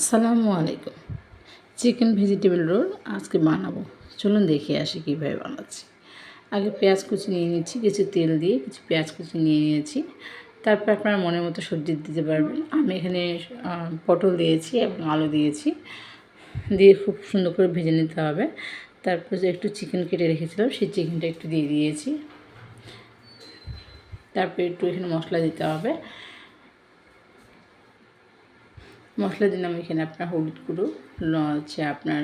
আসসালামু আলাইকুম। Chicken vegetable roll আজকে বানাবো। চলুন দেখে আসি কীভাবে বানাচ্ছি। আগে পেঁয়াজ কুচি নিয়ে নিয়েছি কিছু তেল দিয়ে কিছু পেঁয়াজ কুচি নিয়ে নিয়েছি। তারপর আপনার মনের মতো সবজি দিতে পারবেন। আমি এখানে পটল দিয়েছি এবং আলু দিয়েছি। দিয়ে খুব সুন্দর করে ভেজে নিতে হবে। তারপর যে একটু চিকেন কেটে রেখেছিলাম, সেই চিকেনটা একটু দিয়ে দিয়েছি। তারপর একটু এখানে মশলা দিতে হবে। মশলা দিলাম এখানে আপনার হলুদ গুঁড়ো, হচ্ছে আপনার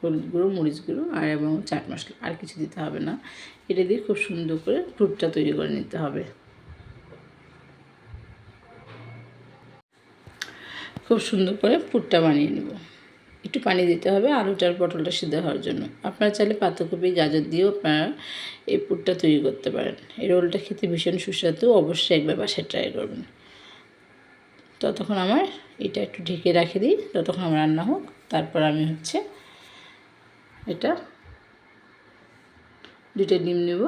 হলুদ গুঁড়ো, মরিচ গুঁড়ো, আর এবং চাট মশলা, আর কিছু দিতে হবে না। এটা দিয়ে খুব সুন্দর করে ফ্রুটটা তৈরি করে নিতে হবে। খুব সুন্দর করে পুরটা বানিয়ে নেব। একটু পানি দিতে হবে, আলুটার পটলটা সিদ্ধ হওয়ার জন্য। আপনারা চাইলে পাতাকপি, গাজর দিয়েও আপনারা এই পুরটা তৈরি করতে পারেন। এই রোলটা খেতে ভীষণ সুস্বাদু, অবশ্যই একবার বাসায় ট্রাই করবেন। ততক্ষণ আমার এটা একটু ঢেকে রাখে দিই ততক্ষণ আমার রান্না হোক। তারপর আমি হচ্ছে এটা দুটো ডিম নেব।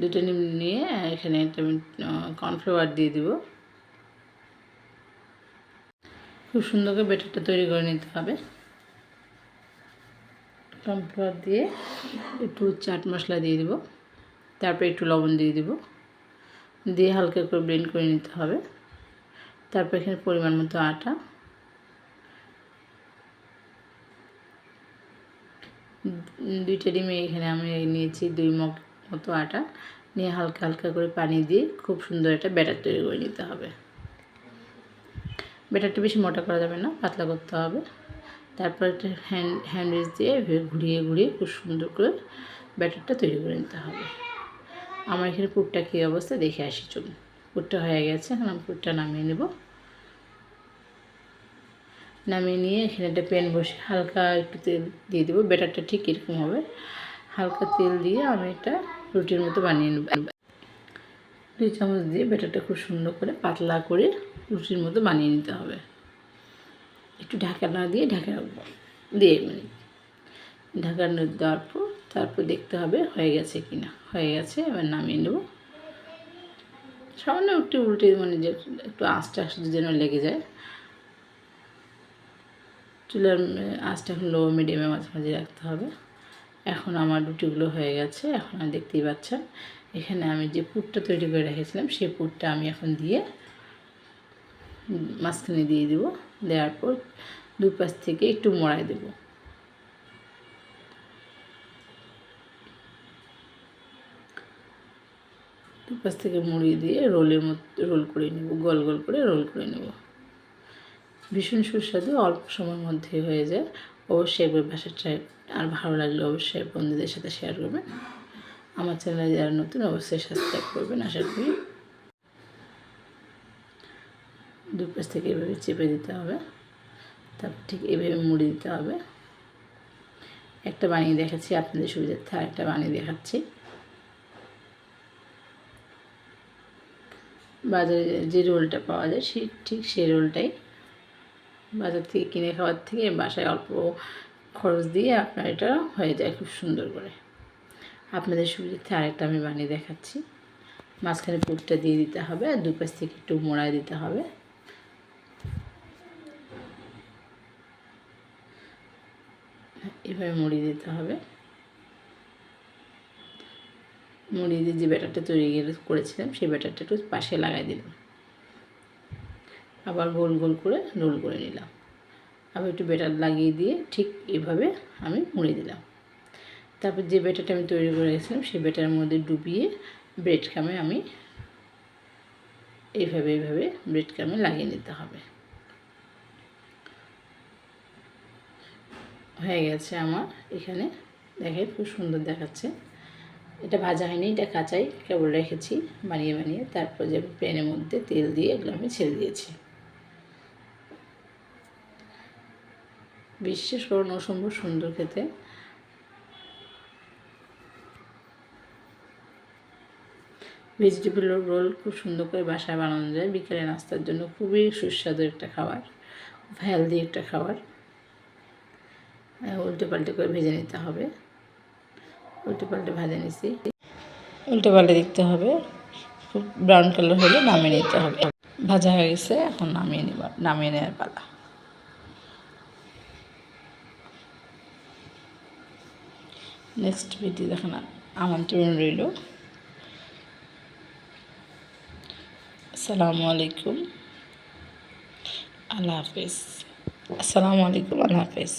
দুটো ডিম নিয়ে এখানে একটা আমি কর্নফ্লাওয়ার দিয়ে দিব। খুব সুন্দর করে বেটারটা তৈরি করে নিতে হবে। কর্নফ্লাওয়ার দিয়ে একটু চাট মশলা দিয়ে দিব। তারপরে একটু লবণ দিয়ে দিব। দিয়ে হালকা করে ব্লেন্ড করে নিতে হবে। তারপর এখানে পরিমাণ মতো আটা। দুইটা ডিমে এখানে আমি নিয়েছি দুই মগ মতো আটা। নিয়ে হালকা হালকা করে পানি দিয়ে খুব সুন্দর একটা ব্যাটার তৈরি করে নিতে হবে। ব্যাটারটা বেশি মোটা করা যাবে না, পাতলা করতে হবে। তারপর একটা হ্যান্ড হ্যান্ডউইচ দিয়ে ঘুরিয়ে ঘুরিয়ে খুব সুন্দর করে ব্যাটারটা তৈরি করে নিতে হবে। আমার এখানে পুরটা কী অবস্থা? দেখে আসি, চলুন। পুরটা হয়ে গেছে, এখন আমি পুরটা নামিয়ে নেব। নামিয়ে নিয়ে এখানে একটা প্যান বসে, হালকা একটু তেল দিয়ে দেবো। ব্যাটারটা ঠিক এরকম হবে। হালকা তেল দিয়ে আমি একটা রুটির মতো বানিয়ে নেব। দুই চামচ দিয়ে ব্যাটারটা খুব সুন্দর করে পাতলা করে রুটির মতো বানিয়ে নিতে হবে। একটু ঢাকা না দিয়ে ঢাকা রাখব দিয়ে মিনিট ঢাকা দেওয়ার পর তারপর দেখতে হবে হয়ে গেছে কি না হয়ে গেছে, এবার নামিয়ে নেব। সামান্য একটু উল্টে মানে যে একটু আঁচটা যেন লেগে যায়। চুলার আঁচটা এখন লো মিডিয়ামে মাঝে মাঝে রাখতে হবে। এখন আমার রুটিগুলো হয়ে গেছে, এখন আর দেখতেই পাচ্ছেন। এখানে আমি যে পুরটা তৈরি করে রেখেছিলাম সেই পুরটা আমি এখন দিয়ে মাঝখানে দিয়ে দিব। দেওয়ার পর দুপাশ থেকে একটু মোড়াই দেবো। দুপাশ থেকে মুড়িয়ে দিয়ে রোলের মতো, রোল করে নেব, গোল গোল করে রোল করে নেব। ভীষণ সুস্বাদু, অল্প সময়ের মধ্যে হয়ে যায়। অবশ্যই একবার বাসায় ট্রাই আর ভালো লাগলে অবশ্যই বন্ধুদের সাথে শেয়ার করবেন। আমার চ্যানেলে যারা নতুন, অবশ্যই সাবস্ক্রাইব করবেন, আশা করি। দুপাশ থেকে এভাবে চেপে দিতে হবে। তারপর ঠিক এভাবে মুড়ে দিতে হবে। একটা বানিয়ে দেখাচ্ছি, আপনাদের সুবিধার্থে আর একটা বানিয়ে দেখাচ্ছি। বাজারে যে রোলটা পাওয়া যায় সেই ঠিক সেই রোলটাই বাজার থেকে কিনে খাওয়ার থেকে বাসায় অল্প খরচ দিয়ে আপনার এটা হয়ে যায় খুব সুন্দর করে। আপনাদের সুবিধার্থে আরেকটা আমি বানিয়ে দেখাচ্ছি। মাঝখানে পুরটা দিয়ে দিতে হবে আর দুপাশ থেকে একটু মোড়ায় দিতে হবে। এভাবে মুড়িয়ে দিতে হবে। মুড়ি দিয়ে যে ব্যাটারটা তৈরি করেছিলাম, সেই ব্যাটারটা একটু পাশে লাগাই দিলাম। আবার গোল গোল করে রোল করে নিলাম। আবার একটু ব্যাটার লাগিয়ে দিয়ে ঠিক এভাবে আমি মুড়ে দিলাম। তারপর যে ব্যাটারটা আমি তৈরি করে রেখেছিলাম, সেই ব্যাটারের মধ্যে ডুবিয়ে ব্রেড কামে আমি এইভাবে এইভাবে ব্রেড কামে লাগিয়ে নিতে হবে। হয়ে গেছে আমার, এখানে দেখে খুব সুন্দর দেখাচ্ছে। এটা ভাজা হয়নি, এটা কাঁচাই কেবল রেখেছি, বানিয়ে বানিয়ে তারপর যে প্যানের মধ্যে তেল দিয়ে এগুলো আমি ছেড়ে দিয়েছি। বিশ্বাস করুন অসম্ভব সুন্দর খেতে। ভেজিটেবল রোল খুব সুন্দর করে বাসায় বানানো যায়, বিকেলে নাস্তার জন্য খুবই সুস্বাদু একটা খাবার, খুব হেলদি একটা খাবার। উল্টে পাল্টে করে ভেজে নিতে হবে। উল্টে পাল্টে ভাজে নিছি। উল্টে পাল্টে দেখতে হবে। খুব ব্রাউন কালার হলে নামিয়ে নিতে হবে। ভাজা হয়ে গেছে, এখন নামিয়ে নিব, নামিয়ে নেওয়ার পালা। নেক্সট ভিডিও দেখেন, আমন্ত্রণ রইল। আসসালামু আলাইকুম। আল্লাহ হাফেজ। আসসালামু আলাইকুম, আল্লাহ হাফেজ।